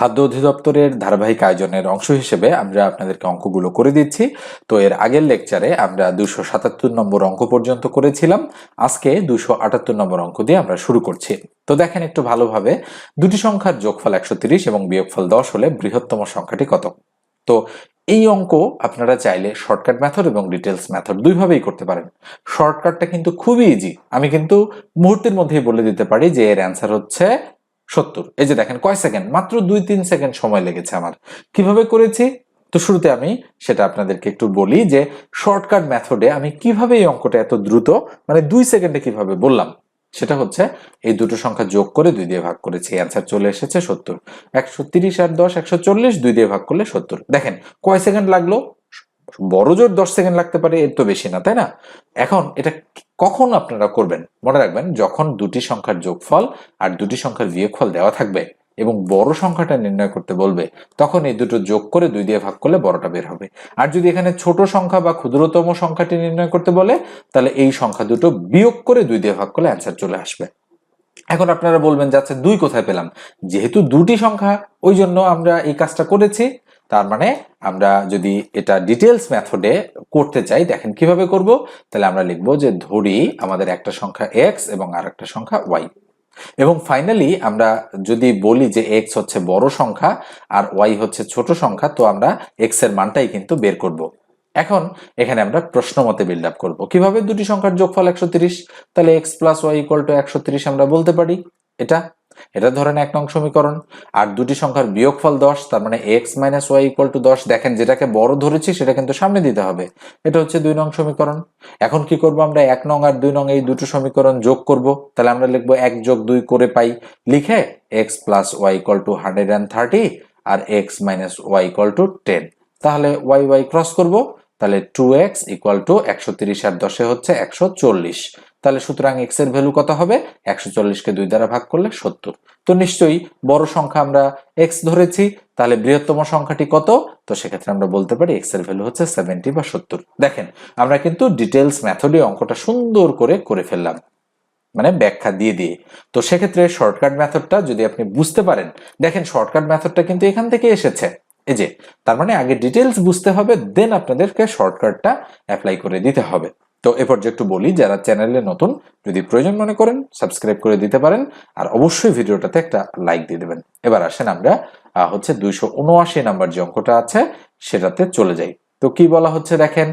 খাদ্য অধিদপ্তরের ধারাবাহিক আয়োজনের অংশ হিসেবে আমরা আপনাদেরকে অঙ্কগুলো করে দিচ্ছি। তো এর আগের লেকচারে আমরা দুশো সাতাত্তর নম্বর অঙ্ক পর্যন্ত করেছিলাম। আজকে দুশো আটাত্তর নম্বর অঙ্ক দিয়ে আমরা শুরু করছি। তো দেখেন একটু ভালোভাবে, দুটি সংখ্যার যোগফল একশো তিরিশ এবং বিয়োগফল দশ হলে বৃহত্তম সংখ্যাটি কত? তো এই অঙ্ক আপনারা চাইলে শর্টকাট মেথড এবং ডিটেলস মেথড দুইভাবেই করতে পারেন। শর্টকাটটা কিন্তু খুবই ইজি আমি কিন্তু মুহূর্তের মধ্যেই বলে দিতে পারি যে এর অ্যান্সার হচ্ছে সত্তর। এই যে দেখেন, কয় সেকেন্ড? মাত্র দুই তিন সেকেন্ড সময় লেগেছে আমার। কীভাবে করেছি? তো শুরুতে আমি সেটা আপনাদেরকে একটু বলি যে শর্টকাট মেথডে আমি কীভাবে এই অঙ্কটা এত দ্রুত মানে দুই সেকেন্ডে কীভাবে বললাম? সেটা হচ্ছে এই দুটো সংখ্যা যোগ করে দুই দিয়ে ভাগ করেছি। অ্যান্সার চলে এসেছে সত্তর। একশো তিরিশ আর দশ, একশো চল্লিশ, দুই দিয়ে ভাগ করলে সত্তর। দেখেন, কয় সেকেন্ড লাগল? বড় জোর দশ সেকেন্ড লাগতে পারে, এর তো বেশি না, তাই না? এখন এটা কখন আপনারা করবেন? মনে রাখবেন, যখন দুটি সংখ্যার যোগফল আর দুটি সংখ্যার বিয়োগফল দেওয়া থাকবে এবং বড় সংখ্যাটা নির্ণয় করতে বলবে, তখন এই দুটো যোগ করে দুই দিয়ে ভাগ করলে বড়টা বের হবে। আর যদি এখানে ছোট সংখ্যা বা ক্ষুদ্রতম সংখ্যাটি নির্ণয় করতে বলে, তাহলে এই সংখ্যা দুটো বিয়োগ করে দুই দিয়ে ভাগ করলে অ্যান্সার চলে আসবে। এখন আপনারা বলবেন যে আচ্ছা দুই কোথায় পেলাম? যেহেতু দুটি সংখ্যা, ওই জন্য আমরা এই কাজটা করেছি। তার মানে আমরা যদি এটা ডিটেলস মেথডে করতে চাই, দেখেন কীভাবে করব, তাহলে আমরা লিখব যে ধরি আমাদের একটা সংখ্যা এক্স এবং আর একটা সংখ্যা ওয়াই এবং ফাইনালি আমরা যদি বলি যে এক্স হচ্ছে বড় সংখ্যা আর ওয়াই হচ্ছে ছোট সংখ্যা, তো আমরা এক্সের মানটাই কিন্তু বের করব। এখন এখানে আমরা প্রশ্ন মতে বিল্ড আপ করব। কীভাবে দুটি সংখ্যার যোগফল একশো তাহলে x plus y equal to একশো আমরা বলতে পারি। এটা এটা ধরেন এক নং সমীকরণ। আর দুটি সংখ্যার বিয়োগফল দশ, তার মানে x minus y equal to দশ, দেখেন যেটাকে বড় ধরেছি সেটা কিন্তু সামনে দিতে হবে। এটা হচ্ছে দুই নং সমীকরণ। এখন কি করব আমরা? এক নং আর দুই নং এই দুটো সমীকরণ যোগ করব। তাহলে আমরা লিখব এক যোগ দুই করে পাই। লিখে x plus y equal to hundred and thirty R x minus y equal to ten তাহলে ওয়াই ওয়াই ক্রস করব। তাহলে টু এক্স ইকুয়াল টু একশো তিরিশ আর দশে হচ্ছে একশো চল্লিশ। তাহলে সুতরাং এক্সের ভ্যালু কত হবে? একশো চল্লিশকে দুই দ্বারা ভাগ করলে সত্তর। তো নিশ্চয়ই বড় সংখ্যা আমরা এক্স ধরেছি, তাহলে বৃহত্তম সংখ্যাটি কত? তো সেক্ষেত্রে আমরা বলতে পারি এক্সের ভ্যালু হচ্ছে সেভেন্টি বা সত্তর। দেখেন, আমরা কিন্তু ডিটেলস মেথডে অঙ্কটা সুন্দর করে করে ফেললাম মানে ব্যাখ্যা দিয়ে দিয়ে। তো সেক্ষেত্রে শর্টকাট মেথডটা যদি আপনি বুঝতে পারেন, দেখেন শর্টকাট মেথডটা কিন্তু এখান থেকে এসেছে। এই যে, তার মানে আগে ডিটেলস বুঝতে হবে দেন আপনাদেরকে শর্টকাটটা অ্যাপ্লাই করে দিতে হবে। তো এ পর্যায়ে একটু বলি, যারা চ্যানেলে নতুন, যদি প্রয়োজন মনে করেন সাবস্ক্রাইব করে দিতে পারেন, আর অবশ্যই ভিডিওটাতে একটা লাইক দিয়ে দেবেন। এবার আসেন আমরা হচ্ছে দুইশো উনআশি নাম্বার যে অঙ্কটা আছে, সেটাতে চলে যাই। তো কি বলা হচ্ছে দেখেন?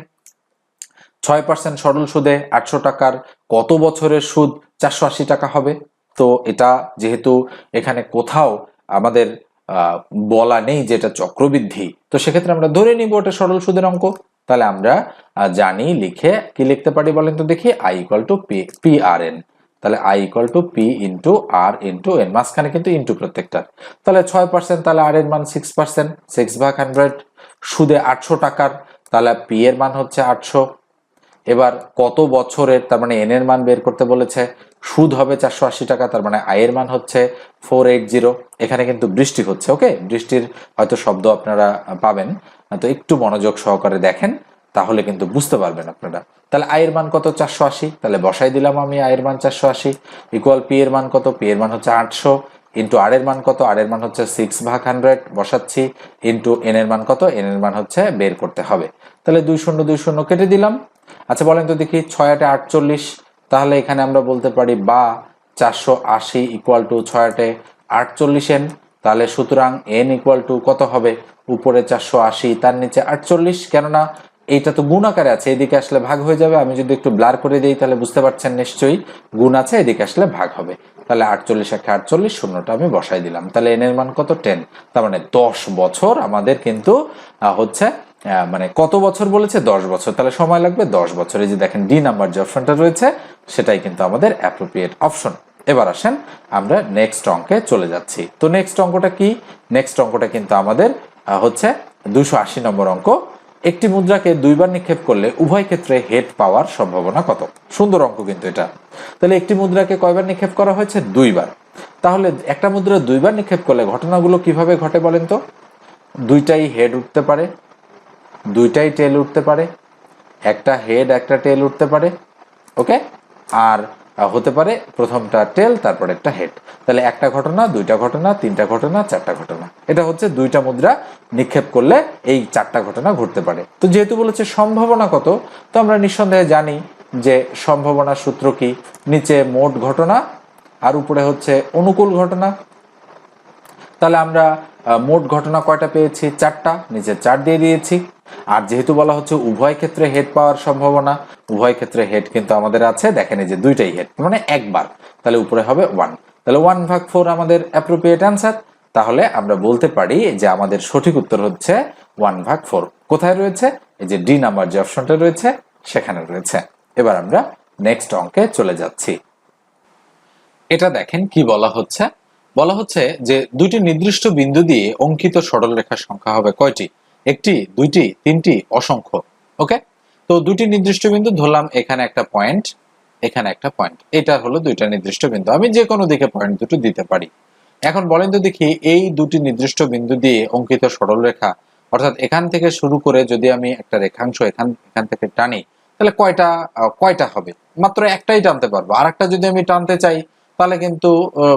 ছয় পার্সেন্ট সরল সুদে আটশো টাকার কত বছরের সুদ? চারশো আশি টাকা হবে। তো এটা যেহেতু এখানে কোথাও আমাদের বলা নেই যে এটা চক্রবৃদ্ধি, তো সেক্ষেত্রে আমরা ধরে নিব ওটা সরল সুদের অঙ্ক। তাহলে আমরা জানি, লিখে কি লিখতে পারি বলেন তো দেখি? I equal to P P R N তাহলে I equal to P into R into N মাঝখানে কিন্তু ইন্টু প্রত্যেকটার তাহলে ছয় পার্সেন্ট তাহলে আর এর মান সিক্স পার্সেন্ট সিক্স ভাগ হান্ড্রেড সুদে আটশো টাকার, তাহলে পি এর মান হচ্ছে আটশো। এবার কত বছরের, তার মানে এন এর মান বের করতে বলেছে, সুদ হবে চারশো আশি টাকা, তার মানে আয়ের মান হচ্ছে ফোর এইট জিরো এখানে কিন্তু বৃষ্টি হচ্ছে ওকে বৃষ্টির হয়তো শব্দ আপনারা পাবেন, তো একটু মনোযোগ সহকারে দেখেন। তাহলে কিন্তু বুঝতে পারবেন আপনারা। তাহলে আয়ের মান কত? চারশো আশি। তাহলে বসাই দিলাম আমি আয়ের মান চারশো আশি। ইকুয়াল পি এর মান কত? পি এর মান হচ্ছে আটশো। ইন্টু আর এর মান কত? আর এর মান হচ্ছে সিক্স ভাগ হান্ড্রেড বসাচ্ছি। ইন্টু এন এর মান কত? এন এর মান হচ্ছে বের করতে হবে। তাহলে দুই শূন্য দুই শূন্য কেটে দিলাম। আচ্ছা বলেন তো দেখি, ছয় আটে আটচল্লিশ। তাহলে এখানে আমরা বলতে পারি বা চারশো আশি ইকুয়াল টু ছয় আটে আটচল্লিশ এন তাহলে সুতরাং এন ইকুয়াল টু কত হবে? উপরে চারশো আশি, তার নিচে আটচল্লিশ। কেননা এইটা তো গুণ আকারে আছে, এদিকে আসলে ভাগ হয়ে যাবে। আমি যদি একটু ব্লার করে দিই, তাহলে বুঝতে পারছেন নিশ্চয়ই গুণ আছে, এদিকে আসলে ভাগ হবে। তাহলে আটচল্লিশ একে আটচল্লিশ, শূন্যটা আমি বসাই দিলাম। তাহলে এনের মান কত? টেন তার মানে দশ বছর আমাদের কিন্তু হচ্ছে মানে কত বছর বলেছে? দশ বছর। তাহলে সময় লাগবে দশ বছর। এই যে দেখেন ডি নাম্বার যে অপশনটা রয়েছে, সেটাই কিন্তু আমাদের অ্যাপ্রোপ্রিয়েট অপশন এবার আসেন, আমরা নেক্সট অঙ্কে চলে যাচ্ছি। তো নেক্সট অঙ্কটা কি? নেক্সট অঙ্কটা কিন্তু আমাদের হচ্ছে দুশো আশি নম্বর অঙ্ক। একটি মুদ্রাকে দুইবার নিক্ষেপ করলে উভয় ক্ষেত্রে হেড পাওয়ার সম্ভাবনা কত? সুন্দর অঙ্ক কিন্তু এটা। তাহলে একটি মুদ্রাকে কয়বার নিক্ষেপ করা হয়েছে? দুইবার। তাহলে একটা মুদ্রা দুইবার নিক্ষেপ করলে ঘটনাগুলো কীভাবে ঘটে বলেন তো? দুইটাই হেড উঠতে পারে, দুইটাই টেল উঠতে পারে, একটা হেড একটা টেল উঠতে পারে ওকে আর হতে পারে। প্রথমটা টেল তারপর একটা হেড তাহলে একটা ঘটনা, দুইটা ঘটনা, তিনটা ঘটনা, চারটা ঘটনা। এটা হচ্ছে দুইটা মুদ্রা নিক্ষেপ করলে এই চারটা ঘটনা ঘটতে পারে। তো যেহেতু বলেছে সম্ভাবনা কত, তো আমরা নিঃসন্দেহে জানি যে সম্ভাবনা সূত্র কি? নিচে মোট ঘটনা, আর উপরে হচ্ছে অনুকূল ঘটনা। তাহলে আমরা মোট ঘটনা কয়টা পেয়েছি? চারটা। নিচে চার দিয়ে দিয়েছি। আর যেহেতু বলা হচ্ছে উভয় ক্ষেত্রে হেড পাওয়ার সম্ভাবনা, উভয় ক্ষেত্রে হেড কিন্তু আমাদের আছে, দেখেন যে দুইটাই হেড মানে একবার, তাহলে উপরে হবে ওয়ান তাহলে ওয়ান ভাগ ফোর আমাদের অ্যাপ্রোপ্রিয়েট অ্যান্সার তাহলে আমরা বলতে পারি যে আমাদের সঠিক উত্তর হচ্ছে ওয়ান ভাগ ফোর কোথায় রয়েছে? এই যে ডি নাম্বার যে অপশনটা রয়েছে, সেখানে রয়েছে। এবার আমরা নেক্সট অঙ্কে চলে যাচ্ছি। এটা দেখেন কি বলা হচ্ছে? বলা হচ্ছে যে দুটি নির্দিষ্ট বিন্দু দিয়ে অঙ্কিত সরলরেখার সংখ্যা হবে কয়টি? একটি দুইটি তিনটি অসংখ্য ওকে? তো দুটি নির্দিষ্ট বিন্দু ধরলাম এখানে একটা পয়েন্ট এখানে একটা পয়েন্ট এটা হলো দুইটা নির্দিষ্ট বিন্দু। আমি যে কোনো দিকে পয়েন্ট দুটো দিতে পারি। এখন বলেন তো দেখি এই দুটি নির্দিষ্ট বিন্দু দিয়ে অঙ্কিত সরলরেখা অর্থাৎ এখান থেকে শুরু করে যদি আমি একটা রেখাংশ এখান এখান থেকে টানি তাহলে কয়টা কয়টা হবে? মাত্র একটাই টানতে পারব। আর একটা যদি আমি টানতে চাই তাহলে কিন্তু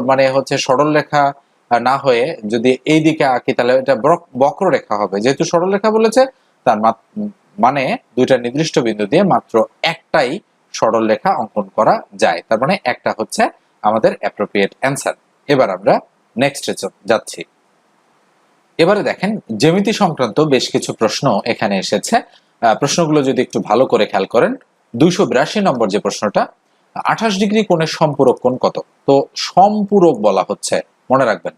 মানে হচ্ছে সরল রেখা আহ, না হয়ে যদি এই দিকে আঁকি, তাহলে এটা বক্র- বক্ররেখা হবে। যেহেতু সরল রেখা বলেছে, তার মানে দুইটা নির্দিষ্ট বিন্দু দিয়ে মাত্র একটাই সরল রেখা অঙ্কন করা যায়। তার মানে একটা হচ্ছে আমাদের অ্যাপ্রোপ্রিয়েট অ্যান্সার এবার আমরা নেক্সটে যাচ্ছি। এবারে দেখেন, জ্যামিতি সংক্রান্ত বেশ কিছু প্রশ্ন এখানে এসেছে। প্রশ্নগুলো যদি একটু ভালো করে খেয়াল করেন, দুইশো বিরাশি নম্বর যে প্রশ্নটা, আঠাশ ডিগ্রি কোণের সম্পূরক কোণ কত? তো সম্পূরক বলা হচ্ছে মনে রাখবেন।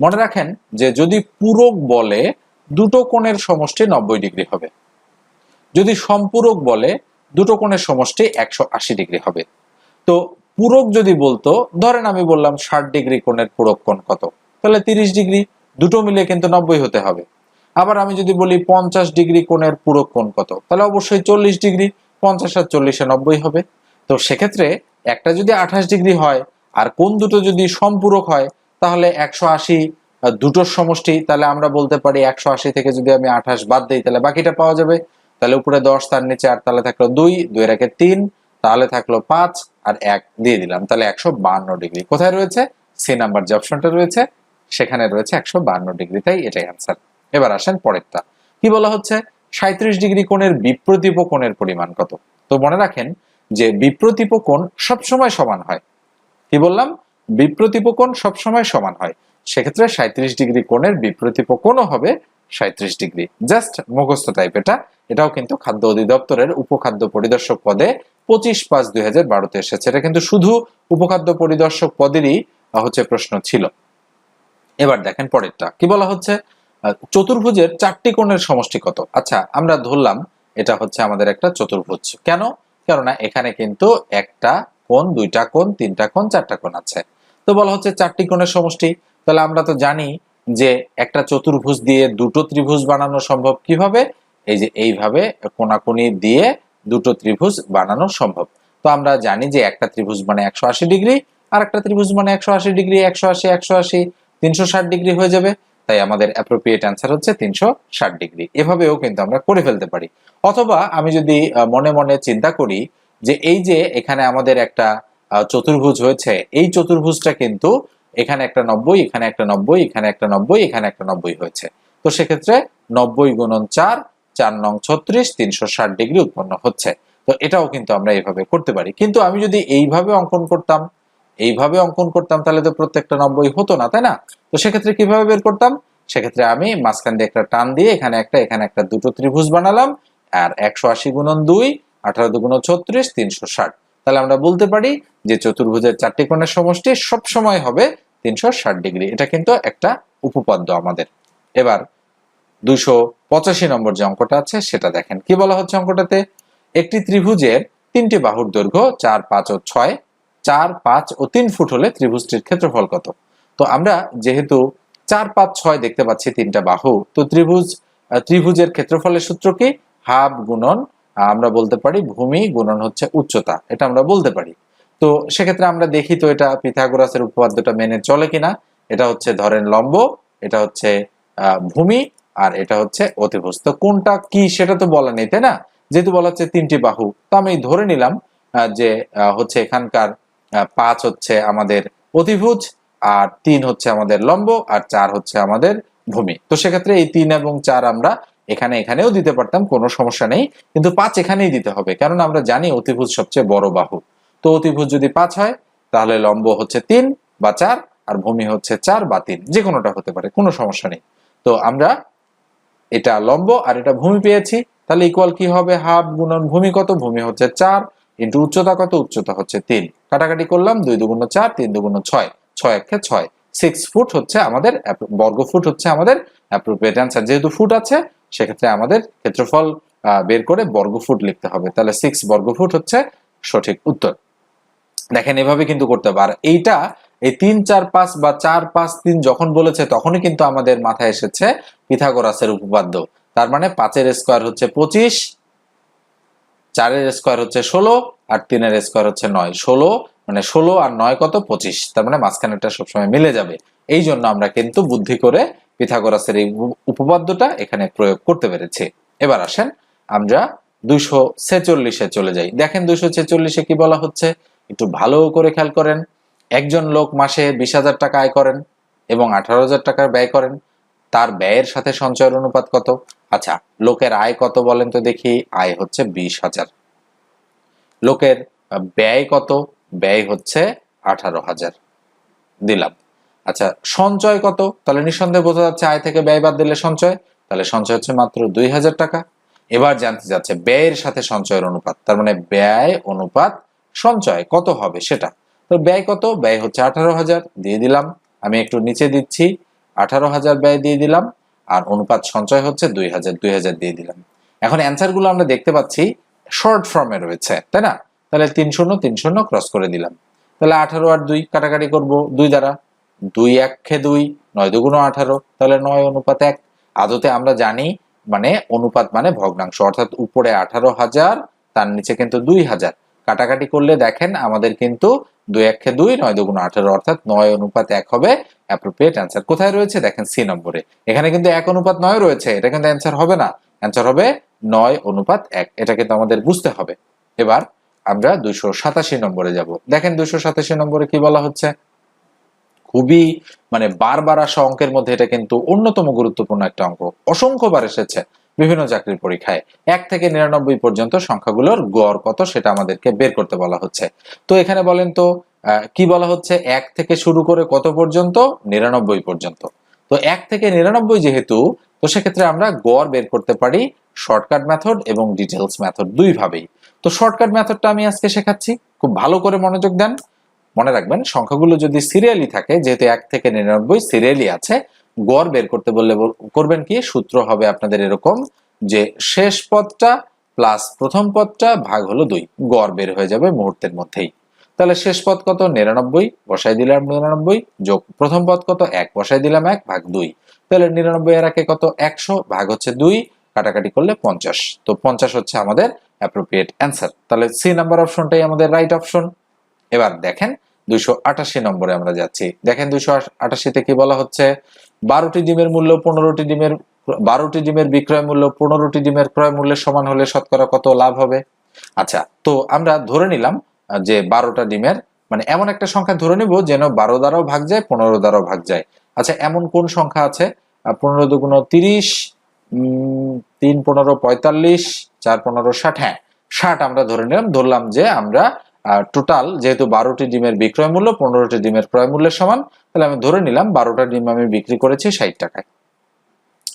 মনে রাখেন যে যদি পূরক বলে, দুটো কোণের সমষ্টি নব্বই ডিগ্রি হবে। যদি সম্পূরক বলে, দুটো কোণের সমষ্টি একশো আশি ডিগ্রি হবে। তো পূরক যদি বলতো, ধরেন আমি বললাম ষাট ডিগ্রি কোণের পূরক কোণ কত? তাহলে তিরিশ ডিগ্রি। দুটো মিলে কিন্তু নব্বই হতে হবে। আবার আমি যদি বলি পঞ্চাশ ডিগ্রি কোণের পূরক কোণ কত? তাহলে অবশ্যই চল্লিশ ডিগ্রি। পঞ্চাশ আর চল্লিশে নব্বই হবে। তো সেক্ষেত্রে একটা যদি আঠাশ ডিগ্রি হয়, আর কোন দুটো যদি সম্পূরক হয় তাহলে একশো আশি দুটোর সমষ্টি, তাহলে আমরা বলতে পারি একশো আশি থেকে যদি আমি আঠাশ বাদ দিই, তাহলে বাকিটা পাওয়া যাবে। তাহলে উপরে দশ, তার নিচে আট, তাহলে থাকল দুই দুই রেখে তিন, তাহলে থাকল পাঁচ, আর এক দিয়ে দিলাম, তাহলে একশো বান্ন ডিগ্রি। কোথায় রয়েছে? সি নাম্বার যে অপশনটা রয়েছে, সেখানে রয়েছে একশো বান্ন ডিগ্রি, তাই এটাই অ্যান্সার এবার আসেন পরেরটা। কি বলা হচ্ছে? সাঁত্রিশ ডিগ্রি কোণের বিপ্রতীপ কোণের পরিমাণ কত? তো মনে রাখেন যে বিপ্রতীপ কোণ সবসময় সমান হয়। কি বললাম? বিপ্রতীপ কোণ সবসময় সমান হয়। সেক্ষেত্রে সাঁত্রিশ ডিগ্রি কোণের বিপ্রতীপ কোণও হবে সাঁত্রিশ ডিগ্রি। জাস্ট মুখস্থ টাইপ এটা। এটাও কিন্তু খাদ্য অধিদপ্তরের উপখাদ্য পরিদর্শক পদে পঁচিশ পাঁচ দুই হাজার বারোতে এসেছে। এটা কিন্তু শুধু উপখাদ্য পরিদর্শক পদেরই হচ্ছে প্রশ্ন ছিল। এবার দেখেন পরেরটা। কি বলা হচ্ছে? চতুর্ভুজের চারটি কোণের সমষ্টি কত? আচ্ছা আমরা ধরলাম এটা হচ্ছে আমাদের একটা চতুর্ভুজ। কেন? কেননা এখানে কিন্তু একটা কোণ, দুইটা কোণ, তিনটা কোণ, চারটা কোণ আছে। তো বলা হচ্ছে চারটি কোণের সমষ্টি। তাহলে আমরা তো জানি যে একটা চতুর্ভুজ দিয়ে দুটো ত্রিভুজ বানানো সম্ভব কীভাবে? এই যে এইভাবে কোনাকুনি দিয়ে দুটো ত্রিভুজ বানানো সম্ভব। তো আমরা জানি যে একটা ত্রিভুজ মানে একশো আশি ডিগ্রি, আর একটা ত্রিভুজ মানে একশো আশি ডিগ্রি, একশো আশি একশো আশি, তিনশো ষাট ডিগ্রি হয়ে যাবে। তাই আমাদের অ্যাপ্রোপ্রিয়েট অ্যান্সার হচ্ছে তিনশো ষাট ডিগ্রি। এভাবেও কিন্তু আমরা করে ফেলতে পারি। অথবা আমি যদি মনে মনে চিন্তা করি যে এই যে এখানে আমাদের একটা চতুর্ভুজ হয়েছে। এই চতুর্ভুজটা কিন্তু এখানে একটা নব্বই, এখানে একটা নব্বই, এখানে একটা নব্বই, এখানে একটা নব্বই হয়েছে। তো সেক্ষেত্রে নব্বই গুণন চার চার নং ছত্রিশ, তিনশো ষাট ডিগ্রি উৎপন্ন হচ্ছে। তো এটাও কিন্তু আমরা এইভাবে করতে পারি। কিন্তু আমি যদি এইভাবে অঙ্কন করতাম, এইভাবে অঙ্কন করতাম, তাহলে তো প্রত্যেকটা নব্বই হতো না, তাই না? তো সেক্ষেত্রে কীভাবে বের করতাম? সেক্ষেত্রে আমি মাঝখান দিয়ে একটা টান দিয়ে এখানে একটা এখানে একটা দুটো ত্রিভুজ বানালাম, আর একশো আশি গুণন দুই, আঠারো দুগুণ ছত্রিশ, তিনশো ষাট। তাহলে আমরা বলতে পারি যে চতুর্ভুজের চারটি কোণের সমষ্টি সব সময় হবে তিনশো ষাট ডিগ্রি। এটা কিন্তু একটা উপপাদ্য আমাদের। এবার দুশো পঁচাশি নম্বর যে অঙ্কটা আছে, সেটা দেখেন। কি বলা হচ্ছে অঙ্কটাতে? একটি ত্রিভুজের তিনটি বাহুর দৈর্ঘ্য চার, পাঁচ ও ছয়। চার, পাঁচ ও তিন ফুট হলে ত্রিভুজটির ক্ষেত্রফল কত? তো আমরা যেহেতু চার, পাঁচ, ছয় দেখতে পাচ্ছি তিনটা বাহু, তো ত্রিভুজ ত্রিভুজের ক্ষেত্রফলের সূত্র কি? হাফ গুণন আমরা বলতে পারি ভূমি গুণন হচ্ছে উচ্চতা, এটা আমরা বলতে পারি। তো সেক্ষেত্রে আমরা দেখি তো এটা পিথাগোরাসের উপপাদ্যটা মেনে চলে কিনা, এটা হচ্ছে ধরেন লম্ব, এটা হচ্ছে ভূমি, আর এটা হচ্ছে অতিভুজ। তো কোনটা কি সেটা তো বলা নেই, তাই না? যেহেতু বলা হচ্ছে তিনটি বাহু, তো আমি ধরে নিলাম যে হচ্ছে এখানকার পাঁচ হচ্ছে আমাদের অতিভুজ, আর তিন হচ্ছে আমাদের লম্ব, আর চার হচ্ছে আমাদের ভূমি। তো সেক্ষেত্রে এই তিন এবং চার আমরা এখানে এখানেও দিতে পারতাম, কোনো সমস্যা নেই। কিন্তু পাঁচ এখানেই দিতে হবে, কারণ আমরা জানি অতিভুজ সবচেয়ে বড় বাহু। তো অতিভুজ যদি পাঁচ হয়, তাহলে লম্ব হচ্ছে তিন বা চার, আর ভূমি হচ্ছে চার বা তিন। যে কোনোটা হতে পারে, কোনো সমস্যা নেই। তো আমরা এটা লম্ব আর এটা ভূমি পেয়েছি, তাহলে ইকুয়াল কি হবে? হাফ গুণন ভূমি কত? ভূমি হচ্ছে চার ইন্টু উচ্চতা কত? উচ্চতা হচ্ছে তিন। কাটাকাটি করলাম, দুই দুগুণ চার, তিন দুগুণ ছয়। ছয় একে ছয়। সিক্স ফুট হচ্ছে আমাদের বর্গ ফুট হচ্ছে আমাদের অ্যাপ্রোপ্রিয়েট অ্যান্সার যেহেতু ফুট আছে, সেক্ষেত্রে আমাদের ক্ষেত্রফল বের করে বর্গ ফুট লিখতে হবে। তাহলে সিক্স বর্গ ফুট হচ্ছে সঠিক উত্তর। দেখেন, এভাবে কিন্তু করতে হবে। আর এইটা, এই তিন, চার, পাঁচ বা চার, পাঁচ, তিন যখন বলেছে, তখনই কিন্তু আমাদের মাথায় এসেছে পিথাগোরাসের উপপাদ্য। তার মানে পাঁচের স্কোয়ার হচ্ছে পঁচিশ, চারের স্কোয়ার হচ্ছে ষোলো, আর তিনের স্কোয়ার হচ্ছে নয়। ষোলো মানে ষোলো আর নয় কত? পঁচিশ। তার মানে মাঝখানেরটা সবসময় মিলে যাবে। এই জন্য আমরা কিন্তু বুদ্ধি করে পিথাগোরাসের এই উপপাদ্যটা এখানে প্রয়োগ করতে পেরেছি। এবার আসেন আমরা দুইশো ছেচল্লিশে চলে যাই। দেখেন দুইশো ছেচল্লিশে কি বলা হচ্ছে? একটু ভালো করে খেয়াল করেন। একজন লোক মাসে বিশ হাজার টাকা আয় করেন এবং আঠারো হাজার টাকার ব্যয় করেন। তার ব্যয়ের সাথে সঞ্চয়ের অনুপাত কত? আচ্ছা লোকের আয় কত বলেন তো দেখি? আয় হচ্ছে বিশ হাজার। লোকের ব্যয় কত? ব্যয় হচ্ছে আঠারো হাজার দিলাম। আচ্ছা সঞ্চয় কত? তাহলে নিঃসন্দেহে বোঝা যাচ্ছে আয় থেকে ব্যয় বাদ দিলে সঞ্চয়। তাহলে সঞ্চয় হচ্ছে মাত্র দুই হাজার টাকা। এবার জানতে যাচ্ছে ব্যয়ের সাথে সঞ্চয়ের অনুপাত, তার মানে ব্যয় অনুপাত সঞ্চয় কত হবে সেটা? তো ব্যয় কত? ব্যয় হচ্ছে আঠারো হাজার, দিয়ে দিলাম। আমি একটু নিচে দিচ্ছি, আঠারো হাজার ব্যয় দিয়ে দিলাম, আর অনুপাত সঞ্চয় হচ্ছে দুই হাজার দুই হাজার দিয়ে দিলাম। এখন অ্যান্সারগুলো আমরা দেখতে পাচ্ছি শর্ট ফর্মে রয়েছে, তাই না? তাহলে তিন শূন্য তিন শূন্য ক্রস করে দিলাম। তাহলে আঠারো আর দুই কাটাকাটি করব দুই দ্বারা। দুই এক খে দুই, নয় দুগুণ আঠারো, তাহলে নয় অনুপাত এক। আদতে আমরা জানি মানে অনুপাত মানে ভগ্নাংশ, অর্থাৎ উপরে আঠারো হাজার, তার নিচে কিন্তু দুই হাজার। কাটাকাটি করলে দেখেন আমাদের কিন্তু দুই এক খে দুই, নয় দুগুণ আঠারো, অর্থাৎ নয় অনুপাত এক হবে অ্যাপ্রোপ্রিয়েট অ্যান্সার কোথায় রয়েছে? দেখেন সি নম্বরে। এখানে কিন্তু এক অনুপাত নয় রয়েছে, এটা কিন্তু অ্যান্সার হবে না। অ্যান্সার হবে নয় অনুপাত এক, এটা কিন্তু আমাদের বুঝতে হবে। এবার আমরা দুইশো সাতাশি নম্বরে যাব। দেখেন দুইশো সাতাশি নম্বরে কি বলা হচ্ছে? খুবই মানে বারবার আসা অঙ্কের মধ্যে এটা কিন্তু অন্যতম গুরুত্বপূর্ণ একটা অঙ্ক। অসংখ্যবার এসেছে বিভিন্ন চাকরির পরীক্ষায়। এক থেকে নিরানব্বই পর্যন্ত সংখ্যাগুলোর গড় কত সেটা আমাদেরকে বের করতে বলা হচ্ছে। তো এখানে বলেন তো কি বলা হচ্ছে? এক থেকে শুরু করে কত পর্যন্ত? নিরানব্বই পর্যন্ত। তো এক থেকে নিরানব্বই যেহেতু, তো সেক্ষেত্রে আমরা গড় বের করতে পারি, শর্টকাট মেথড এবং ডিটেলস মেথড দুইভাবেই। তো শর্টকাট মেথডটা আমি আজকে শেখাচ্ছি। খুব ভালো করে মনোযোগ দেন। মনে রাখবেন, সংখ্যাগুলো যদি সিরিয়ালি থাকে, যেহেতু এক থেকে নিরানব্বই সিরিয়ালি আছে, গড় বের করতে বললে করবেন কি? সূত্র হবে আপনাদের এরকম যে শেষ পদটা প্লাস প্রথম পদটা ভাগ হলো দুই। গড় বের হয়ে যাবে মুহূর্তের মধ্যেই। তাহলে শেষ পদ কত? নিরানব্বই। বসাই দিলাম নিরানব্বই। যোগ প্রথম পদ কত? এক। বসাই দিলাম এক, ভাগ দুই। তাহলে নিরানব্বই এর একে কত? একশো। ভাগ হচ্ছে দুই। কাটাকাটি করলে পঞ্চাশ। তো পঞ্চাশ হচ্ছে আমাদের অ্যাপ্রোপ্রিয়েট অ্যান্সার তাহলে সি নাম্বার অপশনটাই আমাদের রাইট অপশন এবার দেখেন দুইশো আটাশি নম্বরে আমরা যাচ্ছি। দেখেন দুইশো আটাশিতে কি বলা হচ্ছে? বারোটি ডিমের মূল্য পনেরোটি ডিমের, বারোটি ডিমের বিক্রয় মূল্য পনেরোটি ডিমের ক্রয় মূল্যের সমান হলে শতকরা কত লাভ হবে? আচ্ছা তো আমরা ধরে নিলাম যে বারোটা ডিমের মানে এমন একটা সংখ্যা ধরে নিব যেন বারো দ্বারাও ভাগ যায়, পনেরো দ্বারাও ভাগ যায়। আচ্ছা এমন কোন সংখ্যা আছে? পনেরো দুগুণ তিরিশ তিন পনেরো পঁয়তাল্লিশ চার পনেরো ষাট হ্যাঁ ষাট আমরা ধরে নিলাম। ধরলাম যে আমরা টোটাল যেহেতু বারোটি ডিমের বিক্রয় মূল্য, পনেরোটি ডিমের ক্রয় মূল্যের সমান, তাহলে আমি ধরে নিলাম বারোটা ডিম আমি বিক্রি করেছি ষাট টাকায়।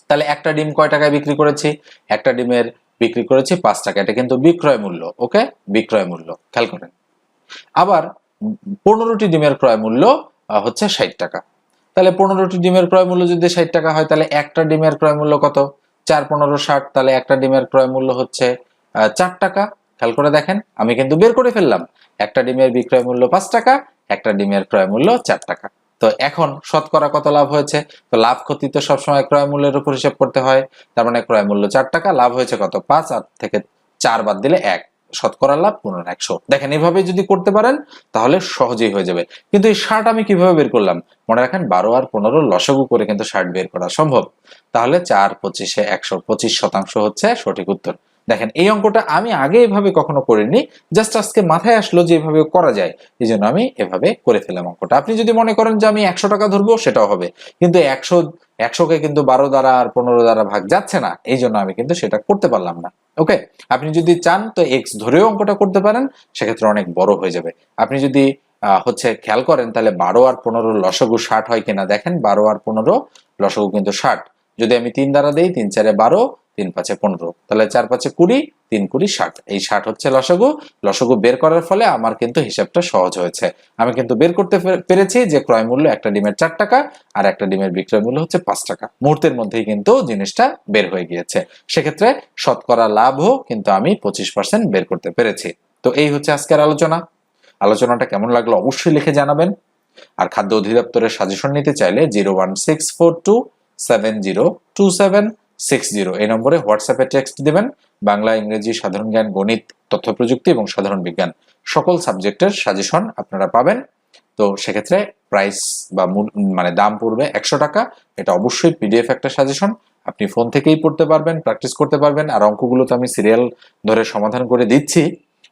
তাহলে একটা ডিম কয় টাকায় বিক্রি করেছি? একটা ডিমের বিক্রি করেছি পাঁচ টাকা এটা কিন্তু বিক্রয় মূল্য, ওকে? বিক্রয় মূল্য, খেয়াল করেন। আবার পনেরোটি ডিমের ক্রয় মূল্য হচ্ছে ষাট টাকা। তাহলে পনেরোটি ডিমের ক্রয় মূল্য যদি ষাট টাকা হয়, তাহলে একটা ডিমের ক্রয় মূল্য কত? চার, পনেরো, ষাট, তাহলে একটা ডিমের ক্রয় মূল্য হচ্ছে চার টাকা। খেয়াল করে দেখেন, আমি কিন্তু বের করে ফেললাম। একটা ডিমের বিক্রয় মূল্য পাঁচ টাকা, একটা ডিমের ক্রয় মূল্য চার টাকা। তো এখন শতকরা কত লাভ হয়েছে? তো লাভ ক্ষতি তো সবসময় ক্রয় মূল্যের উপর হিসাব করতে হয়। তার মানে ক্রয় মূল্য চার টাকা, লাভ হয়েছে কত? পাঁচ আর থেকে চার বাদ দিলে এক। শতকরা লাভ পনেরো একশো। দেখেন, এভাবে যদি করতে পারেন, তাহলে সহজেই হয়ে যাবে। কিন্তু এই ষাট আমি কীভাবে বের করলাম? মনে রাখেন, বারো আর পনেরো লসগু করে কিন্তু ষাট বের করা সম্ভব। তাহলে চার পঁচিশে একশো পঁচিশ শতাংশ হচ্ছে সঠিক উত্তর। দেখেন, এই অঙ্কটা আমি আগে এভাবে কখনো করিনি, জাস্ট আজকে মাথায় আসলো যে এভাবে করা যায়। এই জন্য আমি এভাবে করে ফেলাম অঙ্কটা। আপনি যদি মনে করেন যে আমি একশো টাকা ধরবো, সেটাও হবে। কিন্তু একশো, একশোকে কিন্তু বারো দ্বারা আর পনেরো দ্বারা ভাগ যাচ্ছে না। এই জন্য আমি কিন্তু সেটা করতে পারলাম না। ওকে আপনি যদি চান, তো এক্স ধরেও অঙ্কটা করতে পারেন, সেক্ষেত্রে অনেক বড় হয়ে যাবে। আপনি যদি হচ্ছে খেয়াল করেন, তাহলে বারো আর পনেরো লসগু ষাট হয় কিনা দেখেন, বারো আর পনেরো লসগু কিন্তু ষাট। যদি আমি তিন দ্বারা দিই, তিন চারে বারো তিন পাঁচে পনেরো। তাহলে চার পাঁচে কুড়ি, তিন কুড়ি ষাট। এই ষাট হচ্ছে লসগু। লসগু বের করার ফলে আমার কিন্তু হিসাবটা সহজ হয়েছে। আমি কিন্তু বের করতে পেরেছি যে ক্রয় মূল্য একটা ডিমের চার টাকা আর একটা ডিমের বিক্রয় মূল্য হচ্ছে পাঁচ টাকা। মুহূর্তের মধ্যেই কিন্তু জিনিসটা বের হয়ে গিয়েছে। সেক্ষেত্রে শতকরা লাভও কিন্তু আমি পঁচিশ পার্সেন্ট বের করতে পেরেছি। তো এই হচ্ছে আজকের আলোচনা। আলোচনাটা কেমন লাগল অবশ্যই লিখে জানাবেন। আর খাদ্য অধিদপ্তরের সাজেশন নিতে চাইলে zero one six four two seven zero two seven six zero এই নম্বরে হোয়াটসঅ্যাপে টেক্সট দিবেন। বাংলা, ইংরেজি, সাধারণ জ্ঞান, গণিত তথ্য প্রযুক্তি এবং সাধারণ বিজ্ঞান সকল সাবজেক্টের সাজেশন আপনারা পাবেন। তো সেক্ষেত্রে প্রাইস বা মানে দাম পড়বে একশো টাকা। এটা অবশ্যই পিডিএফ একটা সাজেশন আপনি ফোন থেকেই পড়তে পারবেন প্র্যাকটিস করতে পারবেন। আর অঙ্কগুলো তো আমি সিরিয়াল ধরে সমাধান করে দিচ্ছি।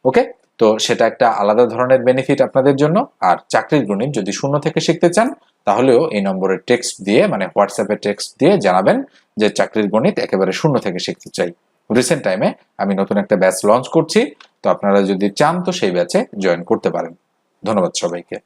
ওকে তো সেটা একটা আলাদা ধরনের বেনিফিট আপনাদের জন্য। আর চাকরির গণিত যদি শূন্য থেকে শিখতে চান তাহলেও এই নম্বরে টেক্সট দিয়ে মানে হোয়াটসঅ্যাপে টেক্সট দিয়ে জানাবেন যে চাকরির গণিত একেবারে শূন্য থেকে শিখতে চাই। রিসেন্ট টাইমে আমি নতুন একটা ব্যাচ লঞ্চ করছি, তো আপনারা যদি চান তো সেই ব্যাচে জয়েন করতে পারেন। ধন্যবাদ সবাইকে।